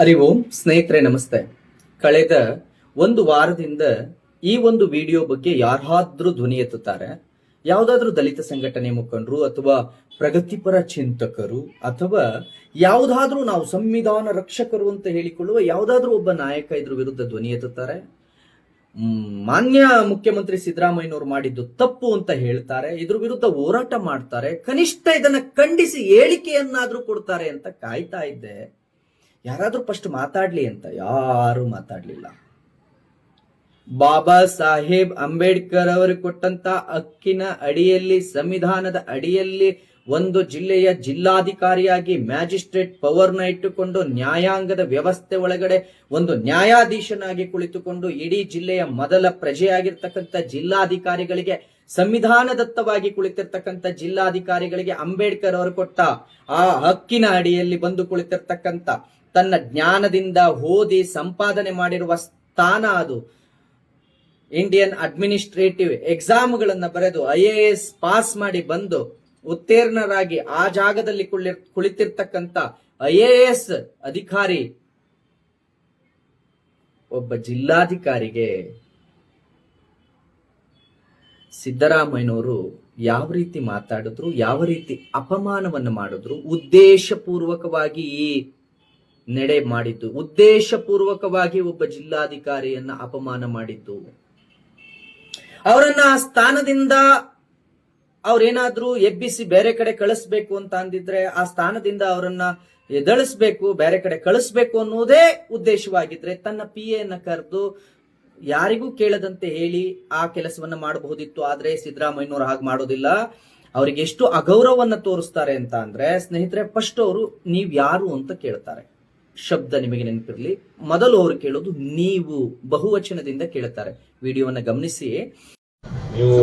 ಹರಿ ಓಂ ಸ್ನೇಹಿತರೆ, ನಮಸ್ತೆ. ಕಳೆದ ಒಂದು ವಾರದಿಂದ ಈ ಒಂದು ವಿಡಿಯೋ ಬಗ್ಗೆ ಯಾರಾದ್ರೂ ಧ್ವನಿ ಎತ್ತುತ್ತಾರೆ? ಯಾವುದಾದ್ರೂ ದಲಿತ ಸಂಘಟನೆ ಮುಖಂಡರು ಅಥವಾ ಪ್ರಗತಿಪರ ಚಿಂತಕರು ಅಥವಾ ಯಾವುದಾದ್ರೂ ನಾವು ಸಂವಿಧಾನ ರಕ್ಷಕರು ಅಂತ ಹೇಳಿಕೊಳ್ಳುವ ಯಾವುದಾದ್ರೂ ಒಬ್ಬ ನಾಯಕ ಇದ್ರ ವಿರುದ್ಧ ಧ್ವನಿ ಎತ್ತುತ್ತಾರೆ? ಮಾನ್ಯ ಮುಖ್ಯಮಂತ್ರಿ ಸಿದ್ದರಾಮಯ್ಯನವರು ಮಾಡಿದ್ದು ತಪ್ಪು ಅಂತ ಹೇಳ್ತಾರೆ, ಇದ್ರ ವಿರುದ್ಧ ಹೋರಾಟ ಮಾಡ್ತಾರೆ, ಕನಿಷ್ಠ ಇದನ್ನ ಖಂಡಿಸಿ ಹೇಳಿಕೆಯನ್ನಾದ್ರೂ ಕೊಡ್ತಾರೆ ಅಂತ ಕಾಯ್ತಾ ಇದ್ದೆ. ಯಾರಾದ್ರೂ ಫಸ್ಟ್ ಮಾತಾಡ್ಲಿ ಅಂತ ಯಾರು ಮಾತಾಡಲಿಲ್ಲ. ಬಾಬಾ ಸಾಹೇಬ್ ಅಂಬೇಡ್ಕರ್ ಅವರು ಕೊಟ್ಟಂತ ಹಕ್ಕಿನ ಅಡಿಯಲ್ಲಿ, ಸಂವಿಧಾನದ ಅಡಿಯಲ್ಲಿ ಒಂದು ಜಿಲ್ಲೆಯ ಜಿಲ್ಲಾಧಿಕಾರಿಯಾಗಿ ಮ್ಯಾಜಿಸ್ಟ್ರೇಟ್ ಪವರ್ನ ಇಟ್ಟುಕೊಂಡು ನ್ಯಾಯಾಂಗದ ವ್ಯವಸ್ಥೆ ಒಳಗಡೆ ಒಂದು ನ್ಯಾಯಾಧೀಶನಾಗಿ ಕುಳಿತುಕೊಂಡು ಇಡೀ ಜಿಲ್ಲೆಯ ಮೊದಲ ಪ್ರಜೆಯಾಗಿರ್ತಕ್ಕಂಥ ಜಿಲ್ಲಾಧಿಕಾರಿಗಳಿಗೆ, ಸಂವಿಧಾನದತ್ತವಾಗಿ ಕುಳಿತಿರ್ತಕ್ಕಂಥ ಜಿಲ್ಲಾಧಿಕಾರಿಗಳಿಗೆ ಅಂಬೇಡ್ಕರ್ ಅವರು ಕೊಟ್ಟ ಆ ಹಕ್ಕಿನ ಅಡಿಯಲ್ಲಿ ಬಂದು ಕುಳಿತಿರ್ತಕ್ಕಂಥ ತನ್ನ ಜ್ಞಾನದಿಂದ ಓದಿ ಸಂಪಾದನೆ ಮಾಡಿರುವ ಸ್ಥಾನ ಅದು. ಇಂಡಿಯನ್ ಅಡ್ಮಿನಿಸ್ಟ್ರೇಟಿವ್ ಎಕ್ಸಾಮ್ಗಳನ್ನು ಬರೆದು ಐ ಎ ಎಸ್ ಪಾಸ್ ಮಾಡಿ ಬಂದು ಉತ್ತೀರ್ಣರಾಗಿ ಆ ಜಾಗದಲ್ಲಿ ಕುಳಿ ಕುಳಿತಿರ್ತಕ್ಕಂಥ ಐ ಎ ಎಸ್ ಅಧಿಕಾರಿ, ಒಬ್ಬ ಜಿಲ್ಲಾಧಿಕಾರಿಗೆ ಸಿದ್ದರಾಮಯ್ಯನವರು ಯಾವ ರೀತಿ ಮಾತಾಡಿದ್ರು, ಯಾವ ರೀತಿ ಅಪಮಾನವನ್ನು ಮಾಡಿದ್ರು, ಉದ್ದೇಶಪೂರ್ವಕವಾಗಿ ಈ ನಡೆ ಮಾಡಿದ್ದು, ಉದ್ದೇಶಪೂರ್ವಕವಾಗಿ ಒಬ್ಬ ಜಿಲ್ಲಾಧಿಕಾರಿಯನ್ನ ಅಪಮಾನ ಮಾಡಿದ್ದು. ಅವರನ್ನ ಆ ಸ್ಥಾನದಿಂದ ಅವ್ರೇನಾದ್ರೂ ಎಬ್ಬಿಸಿ ಬೇರೆ ಕಡೆ ಕಳಿಸ್ಬೇಕು ಅಂತ ಅಂದಿದ್ರೆ ಆ ಸ್ಥಾನದಿಂದ ಅವರನ್ನ ಎದಳಿಸ್ಬೇಕು, ಬೇರೆ ಕಡೆ ಕಳಿಸ್ಬೇಕು ಅನ್ನೋದೇ ಉದ್ದೇಶವಾಗಿದ್ರೆ ತನ್ನ ಪಿ ಎನ್ನ ಕರೆದು ಯಾರಿಗೂ ಕೇಳದಂತೆ ಹೇಳಿ ಆ ಕೆಲಸವನ್ನ ಮಾಡಬಹುದಿತ್ತು. ಆದ್ರೆ ಸಿದ್ದರಾಮಯ್ಯನವರು ಹಾಗೆ ಮಾಡೋದಿಲ್ಲ. ಅವ್ರಿಗೆ ಎಷ್ಟು ಅಗೌರವವನ್ನ ತೋರಿಸ್ತಾರೆ ಅಂತ ಅಂದ್ರೆ, ಸ್ನೇಹಿತರೆ, ಫಸ್ಟ್ ಅವರು ನೀವ್ ಯಾರು ಅಂತ ಕೇಳ್ತಾರೆ. ಶಬ್ದ ನಿಮಗೆ ನೆನಪಿರಲಿ. ಮೊದಲು ಅವರು ಕೇಳೋದು ನೀವು ಬಹುವಚನದಿಂದ ಕೇಳುತ್ತಾರೆ ವಿಡಿಯೋವನ್ನು ಗಮನಿಸಿ. ನೀವು?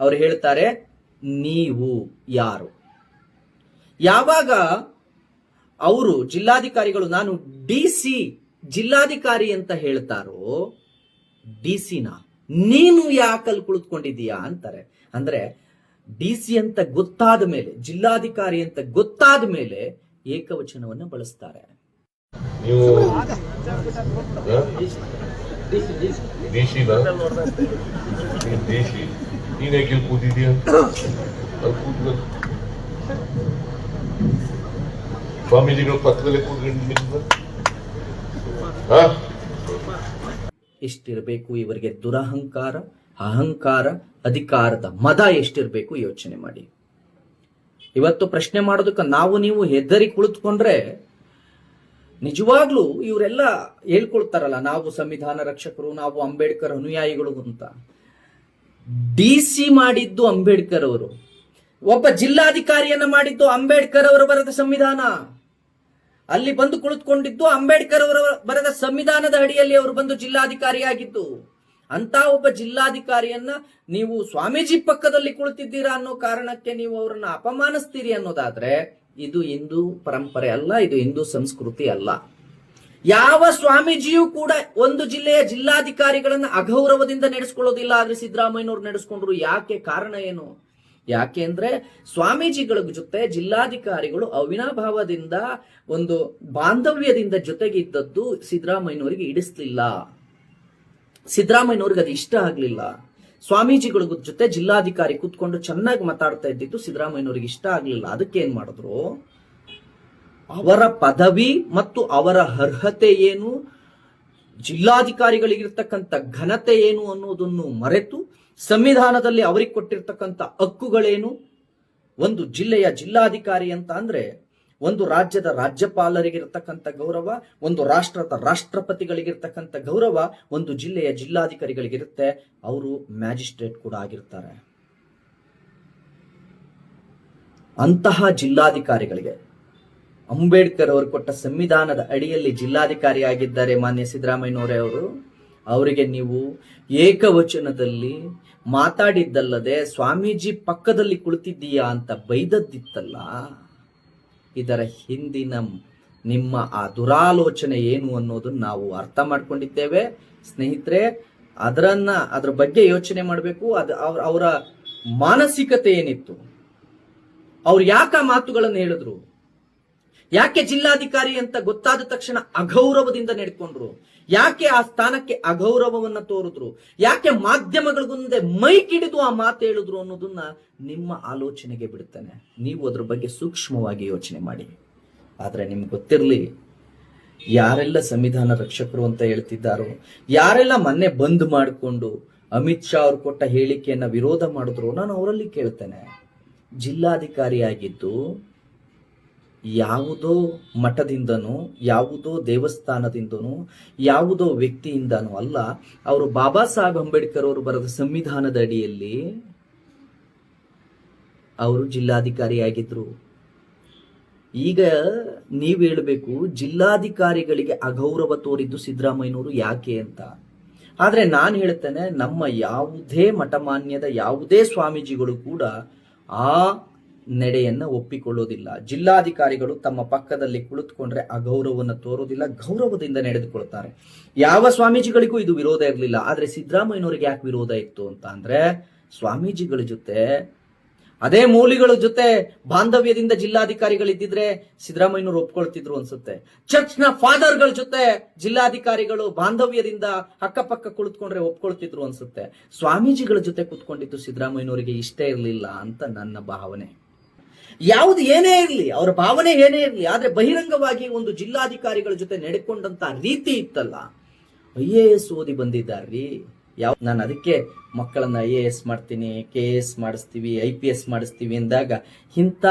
ಅವ್ರು ಹೇಳ್ತಾರೆ ನೀವು ಯಾರು? ಯಾವಾಗ ಅವರು ಜಿಲ್ಲಾಧಿಕಾರಿಗಳು ನಾನು ಡಿ ಸಿ ಜಿಲ್ಲಾಧಿಕಾರಿ ಅಂತ ಹೇಳ್ತಾರೋ ಡಿ ಸಿನ ನೀನು ಯಾಕಲ್ಲಿ ಕುಳಿತುಕೊಂಡಿದ್ದೀಯಾ ಅಂತಾರೆ. ಅಂದ್ರೆ ಡಿ ಸಿ ಅಂತ ಗೊತ್ತಾದ ಮೇಲೆ ಜಿಲ್ಲಾಧಿಕಾರಿ ಅಂತ ಗೊತ್ತಾದ ಮೇಲೆ ಏಕವಚನವನ್ನ ಬಳಸ್ತಾರೆ. ನೀವು ಹ? ದೇಶಿನ ನೀನ್ ದೇಶಿ ನೀನ್ ಯಾಕೆ ಇಲ್ಲಿ ಕೂತಿದ್ಯಾ ಸ್ವಾಮೀಜಿಗಳ ಪಕ್ಕದಲ್ಲೇ ಕೂತ್ಕೊಂಡು ಹಾ? ಎಷ್ಟಿರಬೇಕು ಇವರಿಗೆ ದುರಹಂಕಾರ, ಅಹಂಕಾರ, ಅಧಿಕಾರದ ಮದ ಎಷ್ಟಿರಬೇಕು ಯೋಚನೆ ಮಾಡಿ. ಇವತ್ತು ಪ್ರಶ್ನೆ ಮಾಡೋದಕ್ಕೆ ನಾವು ನೀವು ಹೆದರಿ ಕುಳಿತುಕೊಂಡ್ರೆ ನಿಜವಾಗ್ಲೂ ಇವರೆಲ್ಲ ಹೇಳ್ಕೊಳ್ತಾರಲ್ಲ, ನಾವು ಸಂವಿಧಾನ ರಕ್ಷಕರು, ನಾವು ಅಂಬೇಡ್ಕರ್ ಅನುಯಾಯಿಗಳು ಅಂತ. ಡಿ ಸಿ ಮಾಡಿದ್ದು ಅಂಬೇಡ್ಕರ್ ಅವರು, ಒಬ್ಬ ಜಿಲ್ಲಾಧಿಕಾರಿಯನ್ನ ಮಾಡಿದ್ದು ಅಂಬೇಡ್ಕರ್ ಅವರು ಬರೆದ ಸಂವಿಧಾನ. ಅಲ್ಲಿ ಬಂದು ಕುಳಿತುಕೊಂಡಿದ್ದು ಅಂಬೇಡ್ಕರ್ ಅವರ ಬರೆದ ಸಂವಿಧಾನದ ಅಡಿಯಲ್ಲಿ ಅವರು ಬಂದು ಜಿಲ್ಲಾಧಿಕಾರಿಯಾಗಿದ್ದು. ಅಂತ ಒಬ್ಬ ಜಿಲ್ಲಾಧಿಕಾರಿಯನ್ನ ನೀವು ಸ್ವಾಮೀಜಿ ಪಕ್ಕದಲ್ಲಿ ಕುಳಿತಿದ್ದೀರಾ ಅನ್ನೋ ಕಾರಣಕ್ಕೆ ನೀವು ಅವರನ್ನ ಅಪಮಾನಿಸ್ತೀರಿ ಅನ್ನೋದಾದ್ರೆ ಇದು ಹಿಂದೂ ಪರಂಪರೆ ಅಲ್ಲ, ಇದು ಹಿಂದೂ ಸಂಸ್ಕೃತಿ ಅಲ್ಲ. ಯಾವ ಸ್ವಾಮೀಜಿಯೂ ಕೂಡ ಒಂದು ಜಿಲ್ಲೆಯ ಜಿಲ್ಲಾಧಿಕಾರಿಗಳನ್ನ ಅಗೌರವದಿಂದ ನಡೆಸ್ಕೊಳ್ಳೋದಿಲ್ಲ, ಆದ್ರೆ ಸಿದ್ದರಾಮಯ್ಯನವ್ರು ನಡೆಸ್ಕೊಂಡ್ರು. ಯಾಕೆ ಕಾರಣ ಏನು? ಯಾಕೆ ಅಂದ್ರೆ ಸ್ವಾಮೀಜಿಗಳ ಜೊತೆ ಜಿಲ್ಲಾಧಿಕಾರಿಗಳು ಅವಿನಾಭಾವದಿಂದ ಒಂದು ಬಾಂಧವ್ಯದಿಂದ ಜೊತೆಗೆ ಇದ್ದದ್ದು ಸಿದ್ದರಾಮಯ್ಯನವರಿಗೆ ಇಡಿಸ್ಲಿಲ್ಲ ಸಿದ್ದರಾಮಯ್ಯನವ್ರಿಗೆ ಅದು ಇಷ್ಟ ಆಗ್ಲಿಲ್ಲ. ಸ್ವಾಮೀಜಿಗಳ ಜೊತೆ ಜಿಲ್ಲಾಧಿಕಾರಿ ಕೂತ್ಕೊಂಡು ಚೆನ್ನಾಗಿ ಮಾತಾಡ್ತಾ ಇದ್ದಿದ್ದು ಸಿದ್ದರಾಮಯ್ಯನವ್ರಿಗೆ ಇಷ್ಟ ಆಗ್ಲಿಲ್ಲ. ಅದಕ್ಕೆ ಏನ್ ಮಾಡಿದ್ರು? ಅವರ ಪದವಿ ಮತ್ತು ಅವರ ಅರ್ಹತೆ ಏನು? ಜಿಲ್ಲಾಧಿಕಾರಿಗಳಿಗಿರ್ತಕ್ಕಂಥ ಘನತೆ ಏನು ಅನ್ನೋದನ್ನು ಮರೆತು ಸಂವಿಧಾನದಲ್ಲಿ ಅವರಿಗೆ ಕೊಟ್ಟಿರ್ತಕ್ಕಂಥ ಹಕ್ಕುಗಳೇನು? ಒಂದು ಜಿಲ್ಲೆಯ ಜಿಲ್ಲಾಧಿಕಾರಿ ಅಂತ ಅಂದ್ರೆ ಒಂದು ರಾಜ್ಯದ ರಾಜ್ಯಪಾಲರಿಗಿರ್ತಕ್ಕಂಥ ಗೌರವ, ಒಂದು ರಾಷ್ಟ್ರದ ರಾಷ್ಟ್ರಪತಿಗಳಿಗಿರ್ತಕ್ಕಂಥ ಗೌರವ, ಒಂದು ಜಿಲ್ಲೆಯ ಜಿಲ್ಲಾಧಿಕಾರಿಗಳಿಗಿರುತ್ತೆ ಅವರು ಮ್ಯಾಜಿಸ್ಟ್ರೇಟ್ ಕೂಡ ಆಗಿರ್ತಾರೆ. ಅಂತಹ ಜಿಲ್ಲಾಧಿಕಾರಿಗಳಿಗೆ, ಅಂಬೇಡ್ಕರ್ ಅವರು ಕೊಟ್ಟ ಸಂವಿಧಾನದ ಅಡಿಯಲ್ಲಿ ಜಿಲ್ಲಾಧಿಕಾರಿ ಆಗಿದ್ದಾರೆ ಮಾನ್ಯ ಸಿದ್ದರಾಮಯ್ಯನವರೇ ಅವರು. ಅವರಿಗೆ ನೀವು ಏಕವಚನದಲ್ಲಿ ಮಾತಾಡಿದ್ದಲ್ಲದೆ ಸ್ವಾಮೀಜಿ ಪಕ್ಕದಲ್ಲಿ ಕುಳಿತಿದ್ದೀಯಾ ಅಂತ ಬೈದದ್ದಿತ್ತಲ್ಲ? ಇದರ ಹಿಂದಿನ ನಿಮ್ಮ ಆ ದುರಾಲೋಚನೆ ಏನು ಅನ್ನೋದನ್ನ ನಾವು ಅರ್ಥ ಮಾಡ್ಕೊಂಡಿದ್ದೇವೆ. ಸ್ನೇಹಿತರೆ, ಅದರನ್ನ, ಅದ್ರ ಬಗ್ಗೆ ಯೋಚನೆ ಮಾಡಬೇಕು. ಅದು ಅವ್ರ, ಅವರ ಮಾನಸಿಕತೆ ಏನಿತ್ತು? ಅವ್ರು ಯಾಕ ಆ ಮಾತುಗಳನ್ನು ಹೇಳಿದ್ರು? ಯಾಕೆ ಜಿಲ್ಲಾಧಿಕಾರಿ ಅಂತ ಗೊತ್ತಾದ ತಕ್ಷಣ ಅಗೌರವದಿಂದ ನಡ್ಕೊಂಡ್ರು? ಯಾಕೆ ಆ ಸ್ಥಾನಕ್ಕೆ ಅಗೌರವವನ್ನ ತೋರಿದ್ರು? ಯಾಕೆ ಮಾಧ್ಯಮಗಳ ಮುಂದೆ ಮೈಕಿಡಿದು ಆ ಮಾತು ಹೇಳಿದ್ರು ಅನ್ನೋದನ್ನ ನಿಮ್ಮ ಆಲೋಚನೆಗೆ ಬಿಡ್ತೇನೆ. ನೀವು ಅದ್ರ ಬಗ್ಗೆ ಸೂಕ್ಷ್ಮವಾಗಿ ಯೋಚನೆ ಮಾಡಿ. ಆದ್ರೆ ನಿಮ್ಗೆ ಗೊತ್ತಿರಲಿ, ಯಾರೆಲ್ಲ ಸಂವಿಧಾನ ರಕ್ಷಕರು ಅಂತ ಹೇಳ್ತಿದ್ದಾರೋ, ಯಾರೆಲ್ಲ ಮೊನ್ನೆ ಬಂದ್ ಮಾಡಿಕೊಂಡು ಅಮಿತ್ ಶಾ ಅವ್ರು ಕೊಟ್ಟ ಹೇಳಿಕೆಯನ್ನ ವಿರೋಧ ಮಾಡಿದ್ರು ನಾನು ಅವರಲ್ಲಿ ಕೇಳ್ತೇನೆ. ಜಿಲ್ಲಾಧಿಕಾರಿಯಾಗಿದ್ದು ಯಾವುದೋ ಮಠದಿಂದನೋ, ಯಾವುದೋ ದೇವಸ್ಥಾನದಿಂದನೋ, ಯಾವುದೋ ವ್ಯಕ್ತಿಯಿಂದನೋ ಅಲ್ಲ, ಅವರು ಬಾಬಾ ಸಾಹೇಬ್ ಅಂಬೇಡ್ಕರ್ ಅವರು ಬರೆದ ಸಂವಿಧಾನದ ಅಡಿಯಲ್ಲಿ ಅವರು ಜಿಲ್ಲಾಧಿಕಾರಿಯಾಗಿದ್ರು. ಈಗ ನೀವು ಹೇಳಬೇಕು, ಜಿಲ್ಲಾಧಿಕಾರಿಗಳಿಗೆ ಅಗೌರವ ತೋರಿದ್ದು ಸಿದ್ದರಾಮಯ್ಯನವರು ಯಾಕೆ ಅಂತ. ಆದರೆ ನಾನು ಹೇಳ್ತೇನೆ, ನಮ್ಮ ಯಾವುದೇ ಮಠಮಾನ್ಯದ ಯಾವುದೇ ಸ್ವಾಮೀಜಿಗಳು ಕೂಡ ಆ ನಡೆಯನ್ನ ಒಪ್ಪಿಕೊಳ್ಳೋದಿಲ್ಲ. ಜಿಲ್ಲಾಧಿಕಾರಿಗಳು ತಮ್ಮ ಪಕ್ಕದಲ್ಲಿ ಕುಳಿತುಕೊಂಡ್ರೆ ಅಗೌರವವನ್ನು ತೋರೋದಿಲ್ಲ, ಗೌರವದಿಂದ ನಡೆದುಕೊಳ್ತಾರೆ. ಯಾವ ಸ್ವಾಮೀಜಿಗಳಿಗೂ ಇದು ವಿರೋಧ ಇರಲಿಲ್ಲ. ಆದರೆ ಸಿದ್ದರಾಮಯ್ಯನವರಿಗೆ ಯಾಕೆ ವಿರೋಧ ಇತ್ತು ಅಂತ ಅಂದ್ರೆ ಸ್ವಾಮೀಜಿಗಳ ಜೊತೆ, ಅದೇ ಮೂಲಿಗಳ ಜೊತೆ ಬಾಂಧವ್ಯದಿಂದ ಜಿಲ್ಲಾಧಿಕಾರಿಗಳಿದ್ದಿದ್ರೆ ಸಿದ್ದರಾಮಯ್ಯನವರು ಒಪ್ಕೊಳ್ತಿದ್ರು ಅನ್ಸುತ್ತೆ. ಚರ್ಚ್ನ ಫಾದರ್ಗಳ ಜೊತೆ ಜಿಲ್ಲಾಧಿಕಾರಿಗಳು ಬಾಂಧವ್ಯದಿಂದ ಅಕ್ಕಪಕ್ಕ ಕುಳಿತುಕೊಂಡ್ರೆ ಒಪ್ಕೊಳ್ತಿದ್ರು ಅನ್ಸುತ್ತೆ. ಸ್ವಾಮೀಜಿಗಳ ಜೊತೆ ಕುತ್ಕೊಂಡಿದ್ದು ಸಿದ್ದರಾಮಯ್ಯನವರಿಗೆ ಇಷ್ಟ ಇರಲಿಲ್ಲ ಅಂತ ನನ್ನ ಭಾವನೆ. ಯಾವುದು ಏನೇ ಇರಲಿ, ಅವರ ಭಾವನೆ ಏನೇ ಇರಲಿ, ಆದ್ರೆ ಬಹಿರಂಗವಾಗಿ ಒಂದು ಜಿಲ್ಲಾಧಿಕಾರಿಗಳ ಜೊತೆ ನಡೆಕೊಂಡಂತ ರೀತಿ ಇತ್ತಲ್ಲ, ಐ ಎ ಎಸ್ ಓದಿ ಬಂದಿದ್ದಾರ್ರಿ. ಯಾವ, ನಾನು ಅದಕ್ಕೆ ಮಕ್ಕಳನ್ನ ಐ ಎ ಎಸ್ ಮಾಡ್ತೀನಿ, ಕೆ ಎ ಎಸ್ ಮಾಡಿಸ್ತೀವಿ, ಐ ಪಿ ಎಸ್ ಮಾಡಿಸ್ತೀವಿ ಅಂದಾಗ ಇಂಥ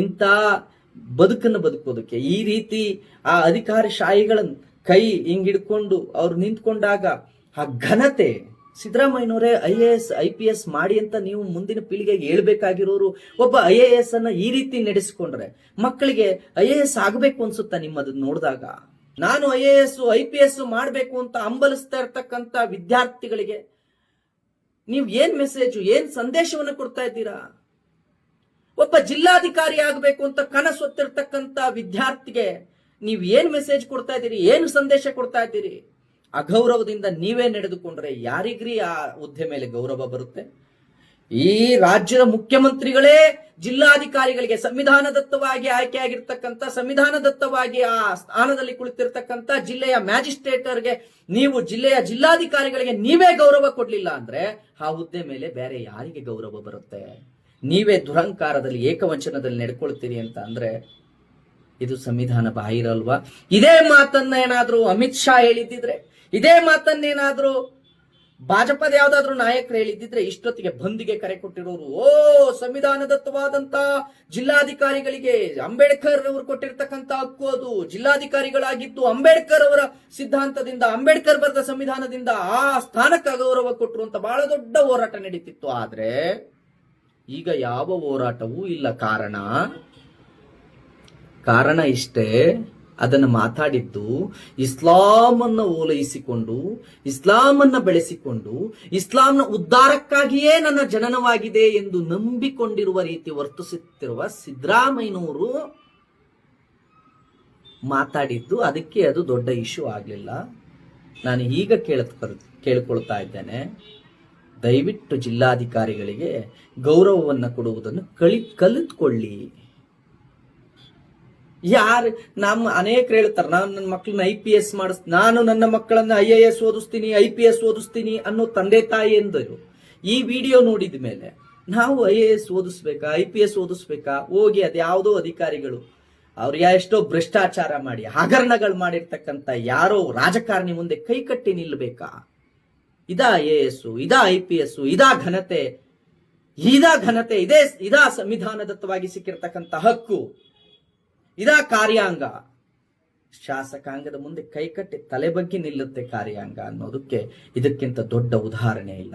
ಇಂಥ ಬದುಕನ್ನು ಬದುಕೋದಕ್ಕೆ ಈ ರೀತಿ ಆ ಅಧಿಕಾರಶಾಹಿಗಳನ್ನ ಕೈ ಹಿಂಗಿಡ್ಕೊಂಡು ಅವ್ರು ನಿಂತ್ಕೊಂಡಾಗ ಆ ಘನತೆ ಸಿದ್ದರಾಮಯ್ಯನವರೇ I A S, I P S ಮಾಡಿ ಅಂತ ನೀವು ಮುಂದಿನ ಪೀಳಿಗೆಗೆ ಹೇಳ್ಬೇಕಾಗಿರೋರು ಒಬ್ಬ ಐ ಎ ಎಸ್ ಅನ್ನ ಈ ರೀತಿ ನಡೆಸಿಕೊಂಡ್ರೆ ಮಕ್ಕಳಿಗೆ ಐ ಎ ಎಸ್ ಆಗಬೇಕು ಅನ್ಸುತ್ತಾ ನಿಮ್ಮದನ್ನ ನೋಡಿದಾಗ? ನಾನು I A S, I P S ಮಾಡಬೇಕು ಅಂತ ಹಂಬಲಿಸ್ತಾ ಇರ್ತಕ್ಕಂಥ ವಿದ್ಯಾರ್ಥಿಗಳಿಗೆ ನೀವು ಏನ್ ಮೆಸೇಜ್ ಏನ್ ಸಂದೇಶವನ್ನು ಕೊಡ್ತಾ ಇದ್ದೀರಾ? ಒಬ್ಬ ಜಿಲ್ಲಾಧಿಕಾರಿ ಆಗಬೇಕು ಅಂತ ಕನಸು ಹೊತ್ತಿರ್ತಕ್ಕಂಥ ವಿದ್ಯಾರ್ಥಿಗೆ ನೀವು ಏನ್ ಮೆಸೇಜ್ ಕೊಡ್ತಾ ಇದ್ದೀರಿ? ಏನು ಸಂದೇಶ ಕೊಡ್ತಾ ಇದ್ದೀರಿ? ಅಗೌರವದಿಂದ ನೀವೇ ನಡೆದುಕೊಂಡ್ರೆ ಯಾರಿಗ್ರಿ ಆ ಹುದ್ದೆ ಮೇಲೆ ಗೌರವ ಬರುತ್ತೆ? ಈ ರಾಜ್ಯದ ಮುಖ್ಯಮಂತ್ರಿಗಳೇ ಜಿಲ್ಲಾಧಿಕಾರಿಗಳಿಗೆ ಸಂವಿಧಾನದತ್ತವಾಗಿ ಆಯ್ಕೆಯಾಗಿರ್ತಕ್ಕಂಥ, ಸಂವಿಧಾನದತ್ತವಾಗಿ ಆ ಸ್ಥಾನದಲ್ಲಿ ಕುಳಿತಿರ್ತಕ್ಕಂಥ ಜಿಲ್ಲೆಯ ಮ್ಯಾಜಿಸ್ಟ್ರೇಟರ್ಗೆ ನೀವು ಜಿಲ್ಲೆಯ ಜಿಲ್ಲಾಧಿಕಾರಿಗಳಿಗೆ ನೀವೇ ಗೌರವ ಕೊಡ್ಲಿಲ್ಲ ಅಂದ್ರೆ ಆ ಹುದ್ದೆ ಮೇಲೆ ಬೇರೆ ಯಾರಿಗೆ ಗೌರವ ಬರುತ್ತೆ? ನೀವೇ ದುರಹಂಕಾರದಲ್ಲಿ, ಏಕವಚನದಲ್ಲಿ ನಡ್ಕೊಳ್ತೀರಿ ಅಂತ ಅಂದ್ರೆ ಇದು ಸಂವಿಧಾನ ಬಾಹಿರಲ್ವಾ? ಇದೇ ಮಾತನ್ನ ಏನಾದ್ರೂ ಅಮಿತ್ ಶಾ ಹೇಳಿದ್ದಿದ್ರೆ? ಇದೇ ಮಾತನ್ನೇನಾದ್ರೂ ಭಾಜಪದ ಯಾವ್ದಾದ್ರು ನಾಯಕರು ಹೇಳಿದ್ದಿದ್ರೆ ಇಷ್ಟೊತ್ತಿಗೆ ಬಂದಿಗೆ ಕರೆ ಕೊಟ್ಟಿರೋರು, ಓ, ಸಂವಿಧಾನದತ್ತವಾದಂತ ಜಿಲ್ಲಾಧಿಕಾರಿಗಳಿಗೆ ಅಂಬೇಡ್ಕರ್ ಅವರು ಕೊಟ್ಟಿರ್ತಕ್ಕಂತ ಹಕ್ಕು ಅದು. ಜಿಲ್ಲಾಧಿಕಾರಿಗಳಾಗಿದ್ದು ಅಂಬೇಡ್ಕರ್ ಅವರ ಸಿದ್ಧಾಂತದಿಂದ, ಅಂಬೇಡ್ಕರ್ ಬರೆದ ಸಂವಿಧಾನದಿಂದ ಆ ಸ್ಥಾನಕ್ಕೆ ಗೌರವ ಕೊಟ್ಟರು ಅಂತ ಬಹಳ ದೊಡ್ಡ ಹೋರಾಟ ನಡೀತಿತ್ತು. ಆದ್ರೆ ಈಗ ಯಾವ ಹೋರಾಟವೂ ಇಲ್ಲ. ಕಾರಣ ಕಾರಣ ಇಷ್ಟೇ. ಅದನ್ನು ಮಾತಾಡಿದ್ದು, ಇಸ್ಲಾಮನ್ನು ಓಲೈಸಿಕೊಂಡು, ಇಸ್ಲಾಮನ್ನು ಬೆಳೆಸಿಕೊಂಡು, ಇಸ್ಲಾಂನ ಉದ್ಧಾರಕ್ಕಾಗಿಯೇ ನನ್ನ ಜನನವಾಗಿದೆ ಎಂದು ನಂಬಿಕೊಂಡಿರುವ ರೀತಿ ವರ್ತಿಸುತ್ತಿರುವ ಸಿದ್ದರಾಮಯ್ಯನವರು ಮಾತಾಡಿದ್ದು, ಅದಕ್ಕೆ ಅದು ದೊಡ್ಡ ಇಶ್ಯೂ ಆಗಲಿಲ್ಲ. ನಾನು ಈಗ ಕೇಳ ಕೇಳ್ಕೊಳ್ತಾ ಇದ್ದೇನೆ. ದಯವಿಟ್ಟು ಜಿಲ್ಲಾಧಿಕಾರಿಗಳಿಗೆ ಗೌರವವನ್ನು ಕೊಡುವುದನ್ನು ಕಳಿ, ಕಲಿತ್ಕೊಳ್ಳಿ. ಯಾರು ನಮ್ಮ ಅನೇಕರು ಹೇಳ್ತಾರೆ, ನಾನು ನನ್ನ ಮಕ್ಕಳನ್ನ ಐ ಪಿ ಎಸ್ ಮಾಡಿಸ್, ನಾನು ನನ್ನ ಮಕ್ಕಳನ್ನ ಐ ಎ ಎಸ್ ಓದಿಸ್ತೀನಿ ಐ ಪಿ ಎಸ್ ಓದಿಸ್ತೀನಿ ಅನ್ನೋ ತಂದೆ ತಾಯಿ ಎಂದರು. ಈ ವಿಡಿಯೋ ನೋಡಿದ ಮೇಲೆ ನಾವು ಐ ಎ ಎಸ್ ಓದಿಸ್ಬೇಕಾ ಐ ಪಿ ಎಸ್ ಓದಿಸ್ಬೇಕಾ? ಹೋಗಿ ಅದ್ಯಾವುದೋ ಅಧಿಕಾರಿಗಳು, ಅವ್ರು ಎಷ್ಟೋ ಭ್ರಷ್ಟಾಚಾರ ಮಾಡಿ, ಹಗರಣಗಳು ಮಾಡಿರ್ತಕ್ಕಂಥ ಯಾರೋ ರಾಜಕಾರಣಿ ಮುಂದೆ ಕೈ ಕಟ್ಟಿ ನಿಲ್ಲಬೇಕಾ ಇದಾ ಎ ಎಸ್ ಇದಾ ಐ ಪಿ ಎಸ್ ಇದಾ ಘನತೆ ಇದಾ ಘನತೆ, ಇದೇ, ಇದಾ ಸಂವಿಧಾನದತ್ತವಾಗಿ ಸಿಕ್ಕಿರ್ತಕ್ಕಂಥ ಹಕ್ಕು. ಇದಾ ಕಾರ್ಯಾಂಗ. ಶಾಸಕಾಂಗದ ಮುಂದೆ ಕೈಕಟ್ಟಿ ತಲೆ ಬಗ್ಗೆ ನಿಲ್ಲುತ್ತೆ ಕಾರ್ಯಾಂಗ ಅನ್ನೋದಕ್ಕೆ ಇದಕ್ಕಿಂತ ದೊಡ್ಡ ಉದಾಹರಣೆ ಇಲ್ಲ.